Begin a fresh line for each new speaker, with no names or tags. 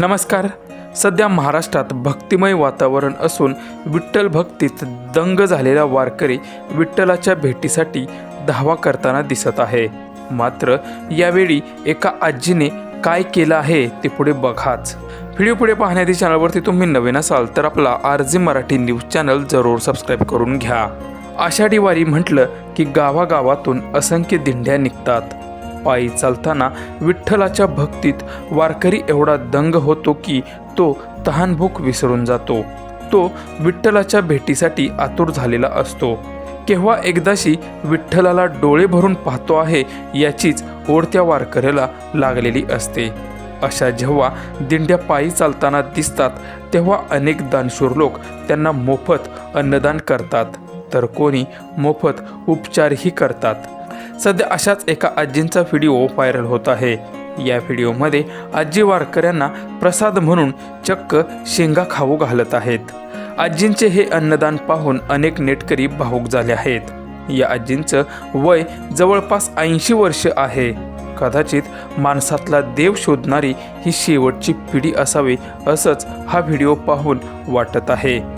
नमस्कार. सध्या महाराष्ट्रात भक्तिमय वातावरण असून विठ्ठल भक्तीत दंग झालेला वारकरी विठ्ठलाच्या भेटीसाठी धावा करताना दिसत आहे. मात्र यावेळी एका आजीने काय केलं आहे ते पुढे बघाच. व्हिडिओ पुढे पाहण्याआधी चॅनलवरती तुम्ही नवीन असाल तर आपला R G Marathi news channel जरूर सबस्क्राईब करून घ्या. आषाढी वारी म्हटलं की गावागावातून असंख्य दिंड्या निघतात. पायी चालताना विठ्ठलाच्या भक्तीत वारकरी एवढा दंग होतो की तो तहानभूक विसरून जातो. तो विठ्ठलाच्या भेटीसाठी आतुर झालेला असतो. केव्हा एकदाशी विठ्ठलाला डोळे भरून पाहतो आहे याचीच ओढ त्या वारकऱ्याला लागलेली असते. अशा जेव्हा दिंड्या पायी चालताना दिसतात तेव्हा अनेक दानशूर लोक त्यांना मोफत अन्नदान करतात. तर कोणी मोफत उपचारही करतात. सध्या अशाच एका आजींचा व्हिडिओ व्हायरल होत आहे. या व्हिडिओमध्ये आजी वारकऱ्यांना प्रसाद म्हणून चक्क शेंगा खाऊ घालत आहेत. आजींचे हे अन्नदान पाहून अनेक नेटकरी भावूक झाले आहेत. या आजींचं वय जवळपास ऐंशी वर्ष आहे. कदाचित माणसातला देव शोधणारी ही शेवटची पिढी असावी असंच हा व्हिडिओ पाहून वाटत आहे.